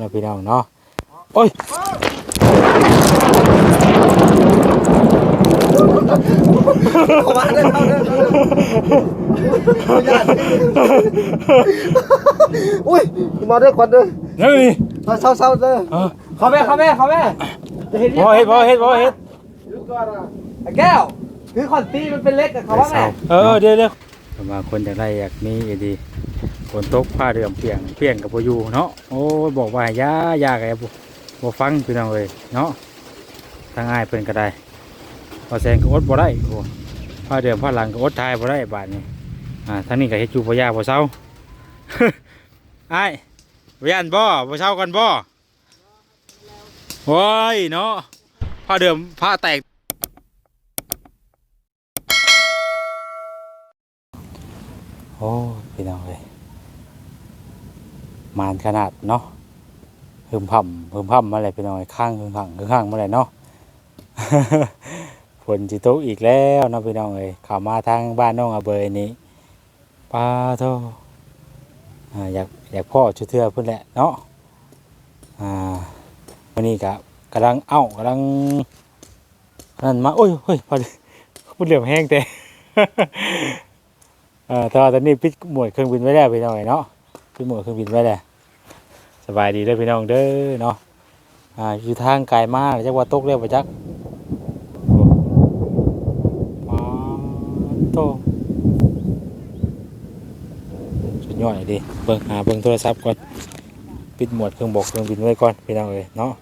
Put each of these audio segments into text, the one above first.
นะพี่น้องเนาะโอ้ยเข้ามาเด้อเข้าเด้อเข้าเด้ออุ้ยมาเด้อควันเด้อเฮ้ยเศร้าเศร้าเด้อเออเข้าแม่เข้าแม่เข้าแม่จะเห็นพอเฮ็ดพอเฮ็ดพอเฮ็ดไอ้แก้วคือคอนตีมันเป็นเล็กกับเขาว่าแม่เออเดี๋ยวเดี๋ยว มาคนอยากได้อยากมีอีดีฝนตกผ้าเดือมเปียงเปียงกับพอยู่เนาะโอ้บอกว่ายาย่าไงบ่บ่ฟังพี่น้องเอ้ยเนาะทางอ้ายเพิ่นก็ได้พอแซงก็อดบ่ได้โอ้ผ้าเดือมผ้าหลังก็อดทายบ่ได้บาดนี้อ่าทางนี้ก็เฮ็ดอยู่บ่ยากบ่เซาไอ้ายบ่ย่านบ่บ่เซากันบ่โอ้ยเนาะผ้าเดือมผ้าแตก โอ้ยพี่น้องเลย มานขนาดเนาะหึมพ่ำหึมพ่ำมาเลยพี่น้อยข้างหึมข้างหึมข้างมาเลยเนาะฝนจิตกอีกแล้วนะพี่น้องเลยข้ามาทางบ้านน้องอาเบยนี้ปาโทอยากอยากพ่อชุดเทือเพื่อนแหละเนาะอ่าวันนี้ก็กำลังเอ้ากำลังนั่นมาโอ้ยเฮ้ยพอดีพูดเหลี่ยมแห้งแต่เออแต่ว่าตอนนี้ปิดหมวดเครื่องบินไว้แล้วพี่น้องเนาะ ปิดหมวดเครื่องบินไว้แล้วสบายดีเด้อพี่น้องเด้อเนาะอ่าอยู่ทางไกลมากจักว่าตกเร็วไปจักโอ้ปาโตสุดยอดเลยดิเบิ่งหาเบิ่งโทรศัพท์ก่อนปิดหมวดเครื่องบกเครื่องบินไว้ก่อนพี่น้องเอ้ยเนาะ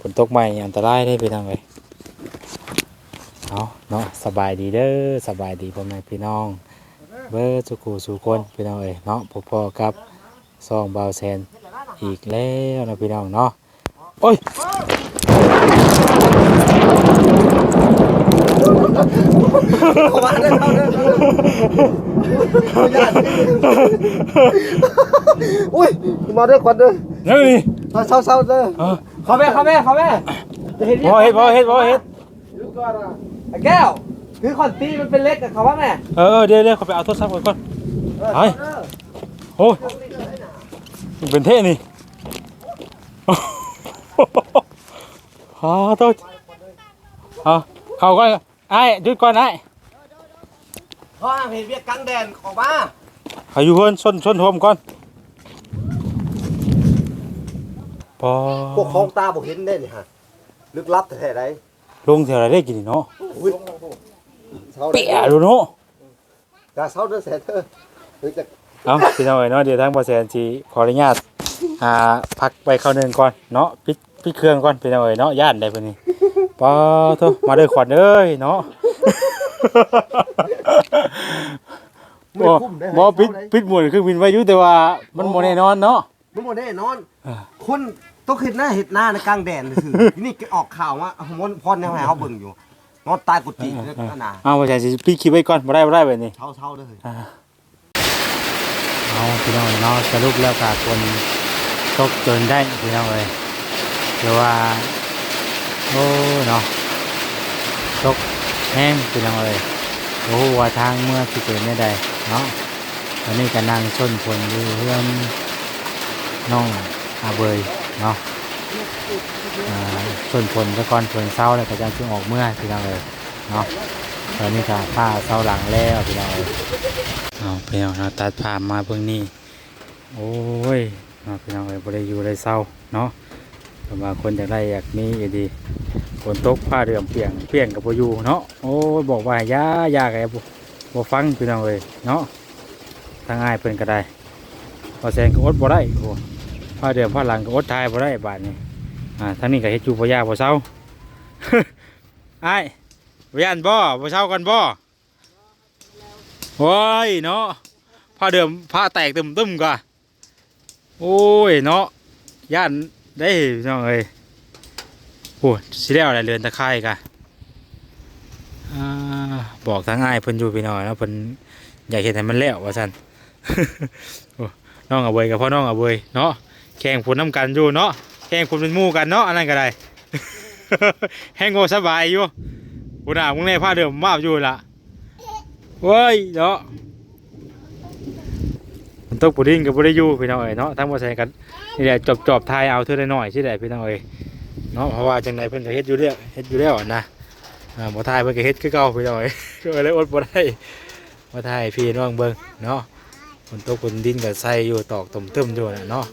ฝนตกใหม่อันตรายได้พี่น้องเอ้ยเอาะเนาะสบายดีเด้อสบายดีพ่อแม่พี่น้องเบอร์สุกูสุคนพี่น้องเอ้ยเนาะพอพอๆกับ ซองบาวแซนอีกแล้วนะพี่น้องเนาะโอ้ยเข้ามาเด้อเข้าเด้อเข้าเด้ออุ้ยมาเด้อควันเด้อเฮ้ยเศร้าเศร้าเด้อเออเข้าแม่เข้าแม่เข้าแม่จะเห็นพอเฮ็ดพอเฮ็ดพอเฮ็ดไอ้แก้วคือคอนตีมันเป็นเล็กกับเขาว่าแม่เออเดี๋ยวเดี๋ยวเขาไปเอาโทรศัพท์ก่อนก่อนไปโอ้ยมัน เป็นเท่นี่ฮาโตเอาเข้าก่อนไอ้หยุดก่อนไอ้พ่อเห็นเวียกกลางแดนออกมาให้อยู่เพิ่นส้นส้นโทมก่อนพอพวกของตาบ่เห็นได้นี่ฮะลึกลับแท้ๆได้ลงเท่าไรได้กินนี่เนาะอุ้ยเศร้าเปียดูเนาะอย่าเศร้าเด้อแสนเด้อเฮ้ยจะ เอาพี่น้องเอ๋ยเนาะเดี๋ยวทางบอแซนจีขออนุญาตอ่าพักไปเข้าวหนึงก่อนเนาะปิดปิดเครื่องก่อนพี่น้องเอ๋ยเนาะย่านได้เพิ่นนี่ปอโทมาเด้อขวัญเอ้ยเนาะไม่บ่คุ้มได้บ่ปิดปิดหมวดเครื่องบินไว้อยู่แต่ว่ามันบ่แน่นอนเนาะมันบ่แน่นอนอ่าคนต้องเห็นหน้าเห็ดหน้าในกลางแดนซื่อๆนี่ออกข่าวว่าผมว่าพรแนวให้เขาเบิ่งอยู่นอนตายกุฏิเนี่ยนั่นน่ะเอาบอแซนสิปิดคลิปไว้ก่อนบ่ได้บ่ได้แบบนี้เท่าๆเด้อ เอาพี่น้องเนาะสรุปแล้วก็คนตกจนได้พี่น้องเอ้ยหรือว่าโอ้เนาะตกแห้งพี่น้องเอ้ยโอ้ว่าทางเมื่อที่เกิดไม่ได้เนาะตอนนี้ก็นั่งชนผลอยู่เพื่อนน้องอาเบยเนาะชนผลตะกอนผลเศร้าแล้วก็จะจึงออกเมื่อพี่น้องเอ้ยเนาะ ตอนนี้ก็ผ้าเศร้าหลังแล้วพี่น้องเอ้ยเอาพี่น้องเราตัดผ่ามาเบื้องนี้โอ้ยเนาพี่น้องเลยบ่ได้อยู่ได้เศร้าเนาะแต่ว่าคนอยากได้อยากมีอีดีฝนตกผ้าเดือมเปียงเปียงกับบ่อยู่เนาะโอ้ยบอกว่าย่าย่าไงบ่บ่ฟังพี่น้องเลยเนาะทางอ้ายเพิ่นก็ได้พอแซงก็อดบ่ได้โอ้ผ้าเดือมผ้าหลังก็อดทายบ่ได้บาดนี้อ่าทางนี้ก็เฮ็ดอยู่บ่ยากบ่เศร้าไอ้ายบ่ย่านบ่บ่เศร้ากันบ่โอ้ยเนาะผ้าเดิมผ้าแตกตึมตึมๆกว่าโอ้ยเนาะย่านได้น้องเอ้ยโอ้สิแล้วอะไรเรือนตะไคร่กะบอกทางง่ายเพิ่นอยู่พี่น้องแล้วเพิ่นอยากเห็นให้มันแล้วว่าซั่นน้องเอาเบยกับพ่อน้องเอาเบยเนาะแข่งผลน้ำกันอยู่เนาะแข่งผลเป็นมู่กันเนาะอันนั้นก็ได้แห้งโง่สบายอยู่ บุญอะมึงในผ้าเดิมมาอยู่ละเว้ยเนาะฝนตกปูดินกับบ่ได้อยู่พี่น้องเอ้ยเนาะทั้งบ่ใส่กันนี่แหละจบๆทายเอาเท่าได้หน้อยสิได้พี่น้องเอ้ยเนาะเพราะว่าจังไดเพิ่นก็เฮ็ดอยู่แล้วเฮ็ดอยู่แล้วอะนะอ่าบ่ทายเพิ่นก็เฮ็ดคือเก่าพี่น้องเอ้ยก็เลยอดบ่ได้บ่ทายพี่น้องเบิ่งเนาะฝนตกฝนดินก็ใส่อยู่ตอกตุ่มตึมอยู่น่ะเนาะ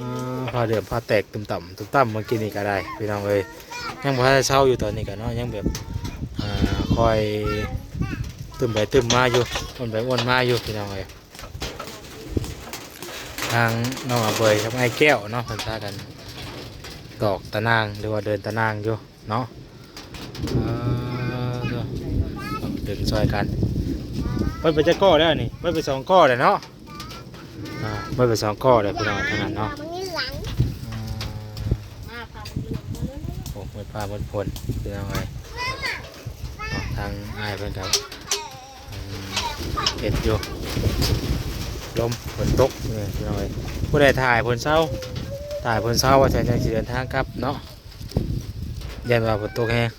อ่าเดือมพาแตกตุ่มต่ำตุ่มต่ำเมื่อกี้นี่ก็ได้พี่น้องเอ้ยยังบ่ทันได้เช้าอยู่ตอนนี้ก็เนาะยังแบบ คอยตึมไปตึมมาอยู่อ้วนไปอ้วนมาอยู่พี่น้องเอ้ยทางน้องอาเบยครับไอ้แก้วเนาะพิ่นพากันตอกตะนางหรือว่าเดินตะนางอยู่เนาะเดินซอยกันไม่ไปจะก้อแล้นี่ไม่ไปสองก้อเลยเนาะไม่ไปสองก้อเลยพี่น้องทางนั้นเนาะโอ้หมดผ้าหมดผลพี่น้องเลยาะทางอ้ายเพิ่นครับเอ็ดอยู่ลมฝนตกนี่พี่น้อยผู้ใดถ่ายผลเศร้าถ่ายผลเศร้าว่าจะจะเดินทางกลับเนาะเยันว่าฝนตกแฮง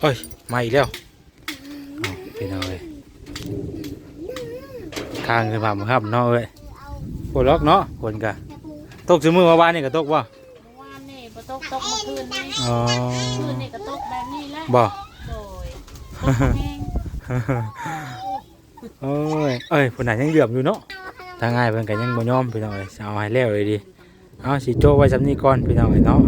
เอ้ยมาอีกแล้วพี่น้อยข้างขึ้นมาบ่ครับเนาะเอ้ยฝนล็อกเนาะฝนกะตกซื้อมือเมื่อวานนี่ก็ตกบ่เมื่อวา ตกตกเมื่อคืนนี่อ๋อคืนนี่ก็ตกแบบนี้แหละบ่โดยตกแห้งโอ้ยเอ้ยผู้ไหนยังเหลือมอยู่เนาะทางง่ายเพิ่นก็ยังบ่ยอมพี่น้องเอ้ยสิเอาให้แล้วเลยดิเอาสิโจ้ไว้สำนี้ก่อนพี่น้องเอ้ยเนาะ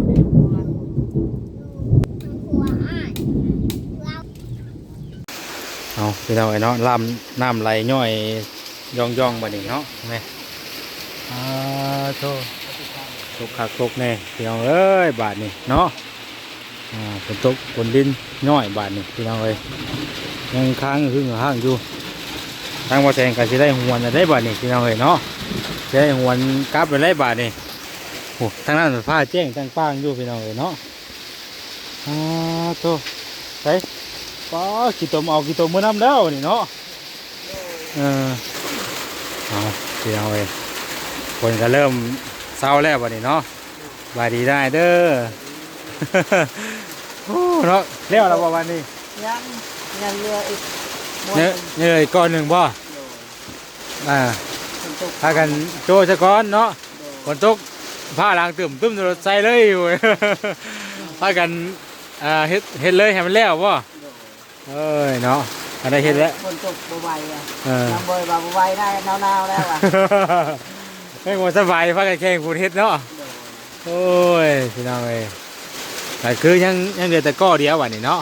เอาพี่น้องเอ้ยเนาะลำน้ำไหลย่อยย่องย่องๆบัดนี้เนาะแม่อ่าโธ่ ตกคักตกแน่พี่น้องเอ้ยบาดนี้เนาะฝนตกฝนดินย่อยบาดนี้พี่น้องเอ้ยยังค้างหึ่งห้างอยู่ทางว่าแทงก็สิได้หวนได้บาทนี่พี่น้องเอ้ยเนาะสิได้หวนกลับไปได้บาทนี่โอ้ทางนั้นฟ้าแจ้งตั้งป้างอยู่พี่น้องเอ้ยเนาะอ่าโตไปป้ากี่ตมเอากี่ตมมือน้ำแล้วนี่เนาะเออเอาพี่น้องเอ้ยคนก็เริ่ม เศร้าแล้วบาดนี้เนาะบายดีได้เด้อโอ้เนาะเลี้ยวแล้วบ่วันนี้ยังยังเรืออีกเนื้อเนื้ออีกก้อนหนึ่งบ่อ่าฝนตกพากันโจซะก่อนเนาะฝนตกผ้าล้างตึมตึมรถใส่เลยอยู่พากันอ่าเฮ็ดเฮ็ดเลยให้มันแล้วบ่เอ้ยเนาะอันได้เฮ็ดแล้วฝนตกบ่ไหวอะเออน้ำบ่อยบ่บ่ไหวได้หนาวๆแล้วอะ ไม่หมดสบายพากันแข่งฝุ่นเฮ็ดเนาะโอ้ยพี่น้องเอ้ยแต่คือยังยังเหลือแต่ก้อเดียววันนี้เนาะ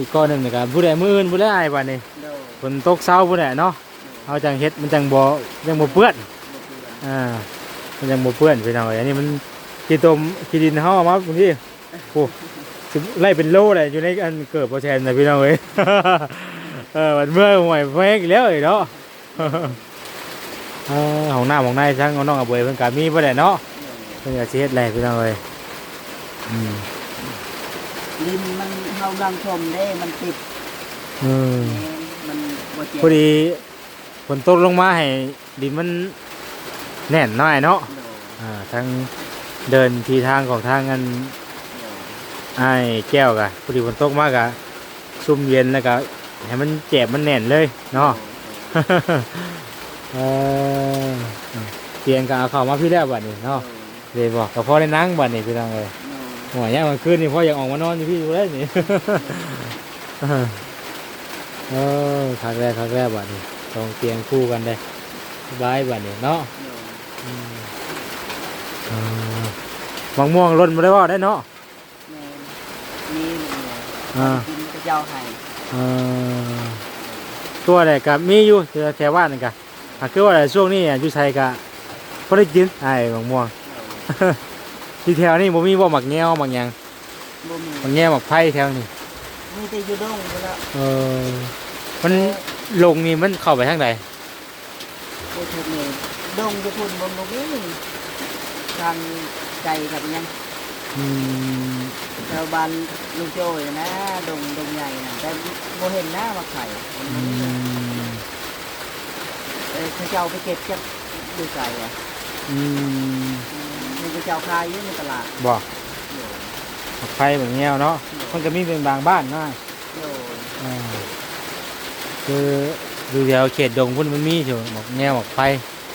อีกก้อหนึงนี่ก็ผู้ใดมืออื่นผู้ใดอายวันนี้ฝนตกเช้าผู้ใดเนาะเอาจังเฮ็ดมันจังบ่ยังบ่เปื้อนอ่ามันยังบ่เปื้อนพี่น้องเอ้ยอันนี้มันขี้ตมขี้ดินเฮาเอามาบางทีโอ้สิไล่เป็นโลเลยอยู่ในอันเกิดบ่แทนนะพี่น้องเอ้ยเออมันเมื่อยห่วยแม่งอีกแล้วอีกเนาะ เออของหน้าของในช่างเอาน้องเอาเบยเพิ่นก็มีบ่ได้เนาะเพิ่นก็สิเฮ็ดแหละพี่น้องเอ้ยอืมดินมันเฮาดังชมเด้มันติดอืมมันบ่เจ็บพอดีฝนตกลงมาให้ดินมันแน่นหน่อยเนาะโดยอ่าทั้งเดินทีทางของทางกันโดยไอ้แก้วกะพอดีฝนตกมากกะซุ่มเย็นแล้วก็ให้มันเจ็บมันแน่นเลยเนาะ เออเตียงก็เอาเข้ามาพี่แล้วบัดนี้เนาะเลยบอกก็พอได้นั่งบัดนี้พี่น้องเลยหัวเนี่ยมันขึ้นนี่พ่ออยากออกมานอนอยู่พี่อยู่แล้วนี่เออครั้งแรกครั้งแรกบัดนี้สองเตียงคู่กันได้สบายบัดนี้เนาะมเออมะม่วงร่นมาได้ว่าได้เนาะนี่อ่ากินกระเจ้าให้ตัวอะไรกับมีอยู่แถวบ้านนี่กะ หากคือว่าอะไรช่วงนี้อะอยู่ไทยกะพอได้กินไอ้มะม่วง ที่แถวนี้บ่มีบ่หมักแง้วหมักหยังบ่มีหมักแง้วหมักไผ่แถวนี้มีแต่อยู่ดงอยู่แล้วเออมันลงนี่มันเข้าไปทางใดบ่ถูกนี่ดงจะพุ่นบ่บ่มีทางใจกับยังอืมชาวบ้านลุงโจ้ยนะดงดงใหญ่นะแต่บ่เห็นหน้ามาไข่อืม เออเขาเจ้าไปเก็บจากดูไก่อะอืมมีเขาเจ้าขายอยู่ในตลาดบ่โยหมักไผ่หมักแง้วเนาะมันก็มีเป็นบางบ้านนะโยอ่าคือดูแถวเขตดงพุ่นมันมีอยู่หมอกแนวหมอกไฟ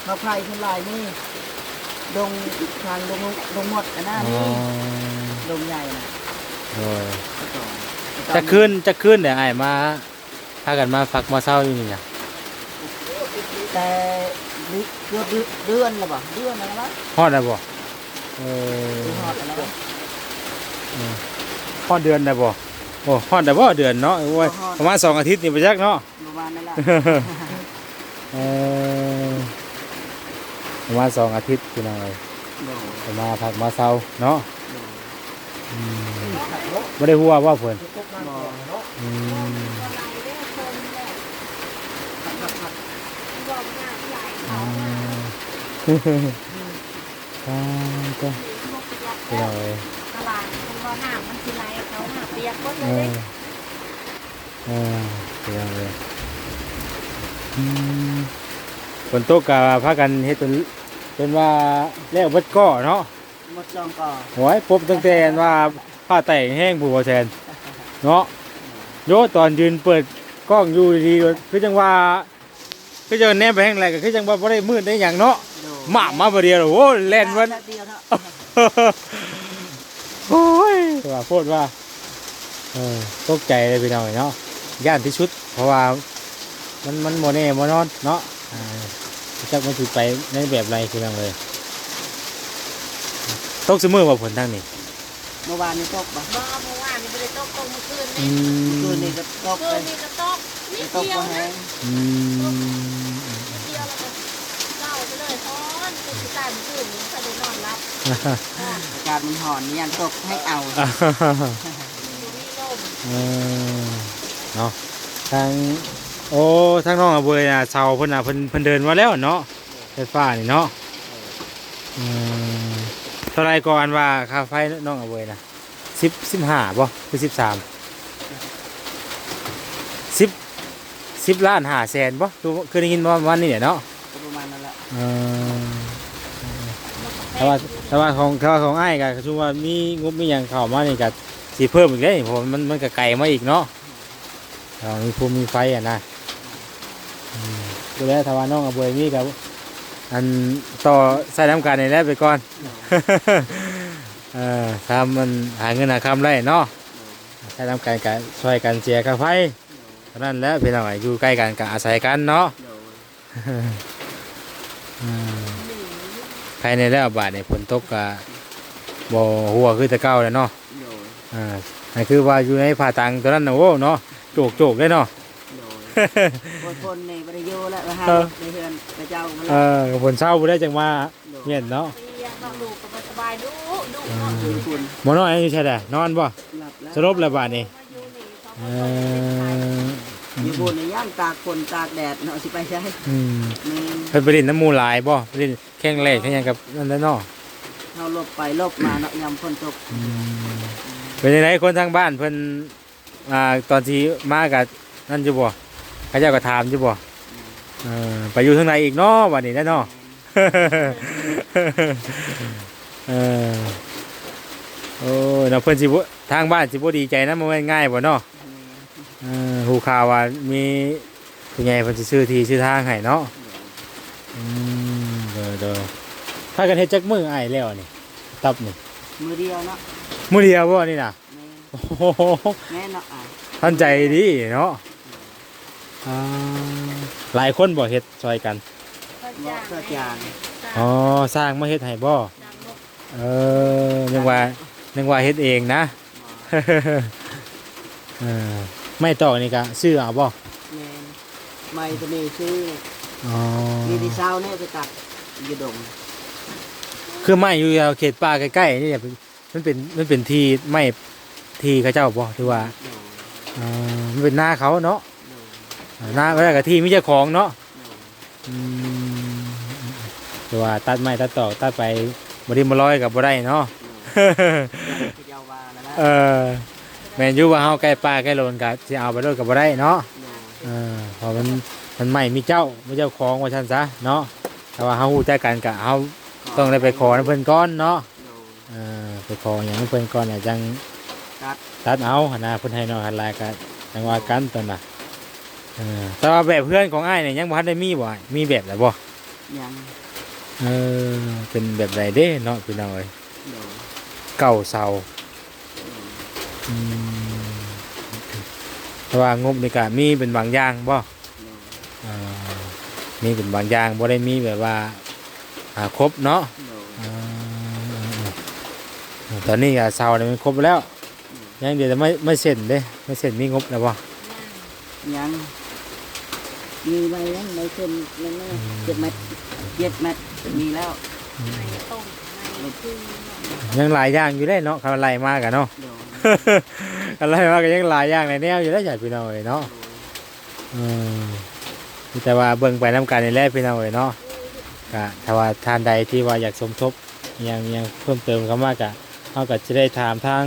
เขาไพรขึ้นลายนี่ดงทางดงดงหมดอันนั้นอ๋อนี่ดงใหญ่นะโดยแต่ก่อนจะขึ้นจะขึ้นเดี๋ยวไอ้ายมาพากันมาฟักมาเศร้าอยู่นี่นะ แต่เกือบเดือนแล้วบ่เดือนแล้วมั้งฮอดได้บ่เออฮอดแล้วฮอดเดือนได้บ่โอ้ฮอดได้บ่เดือนเนาะโอ้ยประมาณสองอาทิตย์นี่ไปจักเนาะประมาณนั้นแหละเออประมาณสองอาทิตย์พี่น้องเอ้ยโดจะมาพักมาเศร้าเนาะโดอืมบ่ได้หัวว่าเพิ่นตกน้ จ้ะหมกยักษ์พี่น้องเอ้ยตลาดมันว่าหน้ามันสิไหลเขาหน้าเปียกหมดเอเลยอเออพี่น้องเอ้ยอืมฝนตกกะพากันเฮ็ดจนจนว่าแล้วเบิดก้อเนาะหมดจองก่อโอ้ยพบตั้งแต่ว่าผ้าไต่งแห้งผู้บ่แทนเนาะโยตอนยืนเปิดกล้องอยู่ดีคือจังว่า คือจังแนมไปแห้งไรก็คือจังว่าบ่ได้มืดได้หยังเนาะโดหมามาบ่เดียวโอ้แล่นวันแป๊บเดียวเนาะโอ้ยว่าโพดว่าเออตกใจเลยพี่น้องเนาะย่านที่ชุด เพราะว่ามันมันโมเน่โมนอนเนาะอ่าจักมันสิไปในแบบไรพี่น้องเลยตกเสมอว่าผลทางนี้เมื่อวานนี้ตกบ่บ่เมื่อวานนี่ไม่ได้ตกตกเมื่อคืนอืนี่มคืนนี้ก็ตกคืเลนยนี่ก็ตกนิดตกเดียวบ่แห้นะง อืม นิดเดียวแล้วก็เล่าไปเลยพ อนคือสิตายเมื่อคืนนี้ก็ได้นอนรับอ่าอากาศมันห่อนนี่ยันตกให้เอาอยู่นี่ลมเออเนาะทางโอ้ทางน้องอะเบยน่ะเสาเพิ่นน่ะเพิ่นเพิ่นเดินมาแล้วเนาะไฟฟ้านี่เนาะอืมเท่าไรก่อนว่าค่าไฟน้องอะเบยน่ะสิบสิบห้าบ่คือสิบสามสิบสิบล้านห้าแสนบ่ดูเคยได้ยินมาวันนี้เนี่ยเนาะก็ประมาณนั้นแหละเออ แต่ว่าแต่ว่าของแต่ว่าของไอ้ายก็คือว่ามีงบมีหยังเข้ามานี่ก็สิเพิ่มอีกเลยเพราะว่ามันมันก็ไกลมาอีกเนาะเรามีภูมิมีไฟอะนะอืมดูแลทวาน้องกับบวยมีกับอันต่อใส่น้ำกันในแรกไปก่อน เออทำมันหาเงินหาคำไรเนาะใช้น้ำกันกับช่วยกันเสียค่าไฟเท่านั้นแหล้วพี่น้องอยู่ใกล้กันก็อาศัยกันเนาะ โดย อืม ภายในแล้วบาทในฝนตกก็บ่หัวคือแตะเก้าเลยเนาะโดยอ่านั่นคือว่าอยู่ในผ่าตังตัวนั้นนะโอ้เนาะโจกโจกๆเลยเนาะ โดยคนคนนี่บริโยแล้วมาหาเออ ในเฮือนพระเจ้ามาเอแล้วอกับผลเศร้าบ่ได้จังมาโดยเมียนเนาะเตียงนอนลูกก็สบายดูดูอืนอนมคุณคุณหมอนอนอยู่ใช่ไหมนอนบ่หลับแล้วสรุปแล้วบาดนี้มาอยู่นี่สองเอคนออ ยู่บนในย่างตากฝนตากแดดเนาะสิไปใช้อืมแม่นเพิ่นไปเล่นน้ำหมูหลายบ่ไปเล่นแข่งแรกแข่งหยังกับนั่นแหละเนาะเขาหลบไปหลบมาเนาะยามฝนตกอืมเป็นจังไดคนทางบ้านเพิ่นอ่าตอนที่มากับนั่นอยู่บ่เขาเจ้าก็ถามอยู่บ่เออไปอยู่ทางไหนอีกเนาะบัดนี้ได้เนาะ เออโอ้ยเนาะเพิ่นสิบ่ทางบ้านสิบ่ดีใจนะมันง่ายบ่เนาะ เออฮู้ ข่าวว่ามีผู้ใหญ่เพิ่นสิซื้อที่ซื้อทางให้เนาะอืมเด้อเด้อถ้ากันเฮ็ดจักมื้ออ้ายแล้วนี่ ตับนี่มือเดียวเนาะมื้อเดียวบ่นี่น่ะแม่โอ้โหแม่เนาะอะทันใจดีเนาะอ่าหลายคนบ่เฮ็ดช่วยกันบ่เสื้อจานอ๋อสร้างมาเฮ็ดให้บ่ดังนกเออนึกว่านึกว่าเฮ็ดเองนะ เออ ไม่ตอกนี่ก็ซื้อเอาบ่แม่นไม่ตัวนี้ซื้ออ๋อมีที่เช้าเนี่ยไปตัดอยู่ดงคือไม้อยู่แถวเขตป่าใกล้ๆนี่เนี่ยมันเป็นมันเป็นที่ไม้ที่เขาเจ้าบ่ที่ว่าโดยเออมันเป็นหน้าเขาเนาะโดยหน้าก็ได้กับที่มีเจ้าของเนาะโดยอืมที่ว่าตัดไม้ตัดตอกตัดไปบ่ได้มาร้อยกับบ่ได้เนาะโดยพระเจ้าว่าแล้วนะเออ แม่นอยู่ว่าเฮาใกล้ป่าใกล้โลนก็สิเอาไปโลดก็บ่ได้เนาะโดยเออเพราะมันมันไม่มีเจ้าไม่เจ้าของว่าฉันซะเนาะแต่ว่าเฮาฮู้ใจกันกะเฮาต้องได้ไปขอนำเพิ่นก่อนเนาะโดยเออไปขออย่างนั้นเพิ่นก่อนเนี่ยจังตัด ตัดเอาหั่นน่ะเพิ่นให้น้องหันหลายก็จังว่ากันตอนน่ะอเออแต่ว่าแบบเพื่อนของอ้ายเนี่ยยังบ่ทันได้มีบ่อ้ายมีแบบไหนบ่ ยังเออเป็นแบบใดเด้เนาะพี่น้องเอ้ยโดยเก่าเซา อืมแต่ว่างบนี่ก็มีเป็นบางอย่างบ่โดยเอ่อมีเป็นบางอย่างบ่ได้มีแบบว่าอ่าครบเนาะโดยอ่าตอนนี้ก็เซาเนี่ยมันครบแล้ว ยังเดี๋ยวจะไม่ไม่เสร็จเด้ไม่เสร็จมีงบแล้วบ่ยังมีใบยังใบเส้นนั่นแน่เจ็ดเม็ดเจ็ดเม็ดมีแล้วในต้มในคือ ยังหลายอย่างอยู่ได้เนาะคำไล่มากกันเนาะโดยอะไรมากก็ยังหลายอย่างในแนวอยู่ได้ใหญ่พี่น้องเอ้ยเนาะอืมมีแต่ว่าเบิ่งไปน้ำกันในแรกพี่น้องเอ้ยเนาะก็ถ้าว่าทานใดที่ว่าอยากสมทบอิหยังอิหยังเพิ่มเติมเข้ามากะเขาก็จะได้ถามทาง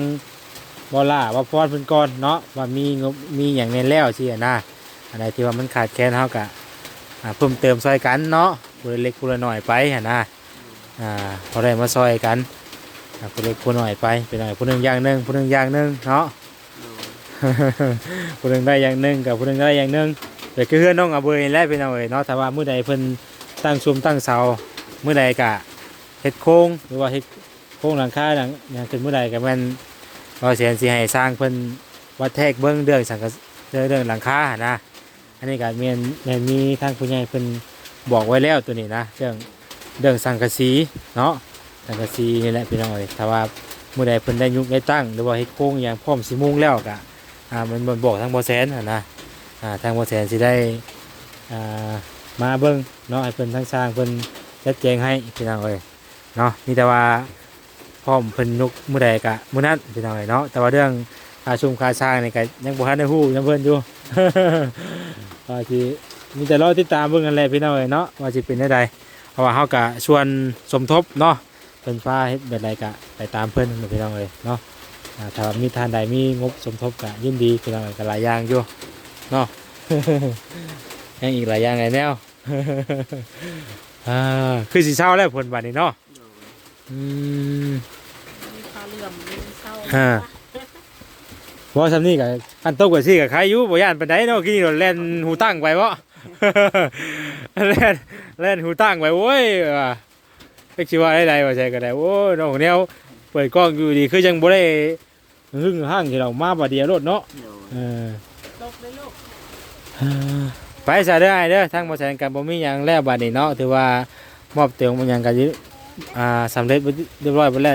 บอล่าว่าพรเพิ่นก่อนเนาะว่ามีงบมีอย่างในแล้วสิอะนะอะไรที่ว่ามันขาดแคลนเขาก็อ่าเพิ่มเติมซอยกันเนาะผู้ละเล็กผู้ละน้อยไปอะนะ อ่าพอได้มาซอยกันอ่าผู้เล็กผู้น้อยไปไปหน่อยผู้หนึ่งอย่างหนึ่งผู้หนึ่งอย่างหนึ่งเนาะผู้หนึ่งได้อย่างหนึ่งกับผู้หนึ่งได้อย่างหนึ่งแต่คือเพื่อนน้องอาเบยแล้วพี่น้องเอยเนาะแต่ว่าเมื้อใดเพิ่นตั้งชุมตั้งเสาเมื้อใดกะเฮ็ดโค้งหรือว่าเฮ็ดโค้งหลังคาหลังอย่างขึ้นเมื้อใดก็แม่นว่าเสียนสิให้สร้างเพิ่นวัดแทกเบิ่งเรื่องสังกะเรื่องเรื่องหลังคาหั้นนะอันนี้ก็แม่นแม่นมีทางผู้ใหญ่เพิ่นบอกไว้แล้วตัวนี้นะเรื่อง เรื่องสังกะสีเนาะสังกะสีนี่แหละพี่น้องเอ๋ยถ้าว่ามื้อใดเพิ่นได้ยุกได้ตั้ง หรือว่าเฮ็ดโค้งอย่างพร้อมสิมุ่งแล้วก็อ่ามันมันบอกทางบอแสนอะนะอ่าทางบอแสนสิได้อ่ามาเบิ้งเนาะให้เพิ่นทั้งสร้างเพิ่นจัดแจงให้พี่น้องเอ้ยเนาะมีแต่ว่าพร้อมเพิ่นยกมื้อใดกะมื้อนั้นพี่น้องเอ้ยเนาะแต่ว่าเรื่องค่าชุมค่าสร้างนี่ก็ยังบ่ทันได้ฮู้ยังเพิ่นอยู่ว่าสิมีแต่รอติดตามเบิ่งกันแหละพี่น้องเอ้ยเนาะว่าสิเป็นได้ใด เพราะว่าเฮาก็ชวนสมทบเนาะเพิ่นพาเฮ็ดแบบใดก็ไปตามเพิ่นพี่น้องเอ้ยเนาะอ่าถ้าว่ามีทานใดมีงบสมทบก็ยินดีคือเราก็หลายอย่างอยู่เนาะยังอีกหลายอย่างไงแนวอ่าคือสีเศร้าแล้วผลบัดนี้เนาะโดยอืมมีข้าวเหลื่อมมีเศร้าฮะบ่ซำนี้ก็อันตกกว่าซี่ก็ใครอยู่บ่ย่านปานใดเนาะกินรถแล่นหูตั้งไปบ่ แล่นแล่นหูตั้งไปโอ้ยว่าเอ็กสิว่าได้ๆว่าใช่ก็ได้โอ้ยน้องแนวเปิดกล้องอยู่ดีคือยังบ่ได้หึ่งห้างที่เรามาบัดเดียวรถเนาะโดยเออตกเลยลูกไปซะเด้อไอ้เด้อทางบ่แสนกันบ่มีหยังแล้วบัดนี้เนาะถือว่ามอบเตียงบ่หยังกันอยู่อ่าสำเร็จบ่เรียบร้อยเบิดแล้ว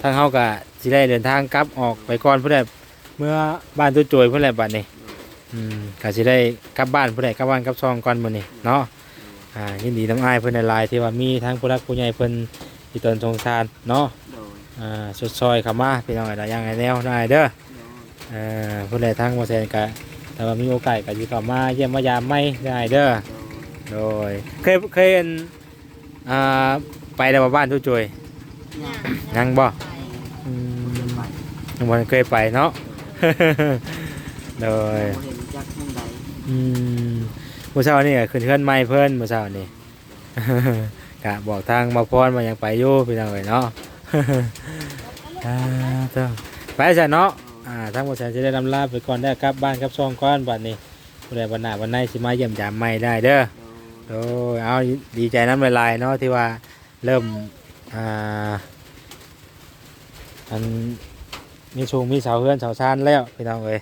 ทางเฮาก็สิได้เดินทางกลับออกไปก่อนเพื่อได้เมื่อบ้านตัวจอยเพื่อได้บัดนี้ อืมก็สิได้กลับบ้านเพื่อได้กลับบ้านกลับซองก่อนมื้อนี้เนาะอ่ายินดีน้ำอ้ายเพิ่นหลายๆที่ว่ามีทางผู้รักผู้ใหญ่เพิ่นที่ตนสงสารเนาะโดยอ่าสดซอยเข้ามาพี่น้องหลายอย่างหลายแนวได้เด้อโดยเอ่อผู้ใดทางบ่แซนก็แต่ว่ามีโอกาสก็สิเข้ามาเยี่ยมมายามไม่ได้เด้อโดยโดยเคยเคยเห็นอ่าไปแล้วบ่บ้านทุกจอยยังบ่อืมยังบ่เคยไปเนาะโดย บ่เห็นจักมุ่งใดอืมมื้อเช้านี่ก็ขึ้นเฮือนใหม่เพิ่อนมื้อเช้านี่ กะบอกทางมาพรมายังไปอยู่พี่น้องเอ้ยเนาะ อ่าเจ้าไปซะเนาะอ่าทั้งหมดฉันจะได้นำลาไปก่อนได้อกลับบ้านครับช่องก้อนบัดนี้ผู้ใดวันหน้าวันไหนสิมาเยี่ยมยามไม่ได้เด้อโดยโอ้ยเอาดีใจน้ำลายๆเนาะที่ว่าเริ่มอ่าอันมีชงมีเสาเฮือนเสาชานแล้วพี่น้องเอ้ย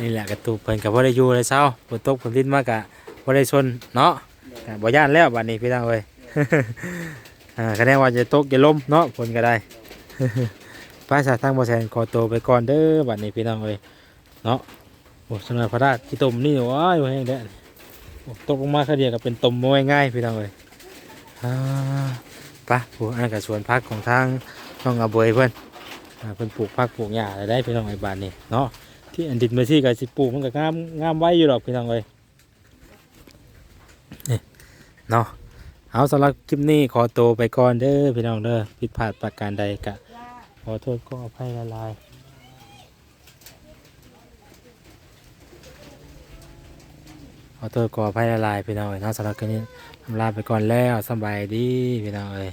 นี่แหละกระตูกเพิ่นกับพ่ได้อยู่เลยเศร้าฝนตกฝนลิ้นมากะพ่ได้ชนเนาะอ่าบ่ย่านแล้วบัดนี้พี่น้องเอ้ยอ่าคะแนนว่าจะตกจะล้มเนาะฝนก็ได้ภาษาทางบ่แซนขอตัวไปก่อนเด้อบัดนี้พี่น้องเอ้ยเนาะโอ้สำหรับพระราชที่ต้มนี่ว้ายว่าแห้งเด้อโอ้ตกลงมาแค่เดียวก็เป็นต้มบ่ง่ายๆพี่น้องเอ้ยอ่าไปะผู้อันกับสวนพักของทางน้องอาเบยเพิ่นอ่าเพิ่นปลูกผักปลูกหญ้าอะไรได้พี่น้องไอ้บ้านนี้เนาะ ที่อันดินมาซี่ก็สิปูมันก็งามงามไว้อยู่หรอกพี่น้องเอ้ยนี่เนาะเอาสำหรับคลิปนี้ขอตัวไปก่อนเด้อพี่น้องเด้อผิดพลาดประการใดกะขอโทษก็อภัยละลายขอโทษก็อภัยละลายพี่น้องเอ้ยเนาะสำหรับคืนนี้ทำลาไปก่อนแล้วสบายดีพี่น้องเอ้ย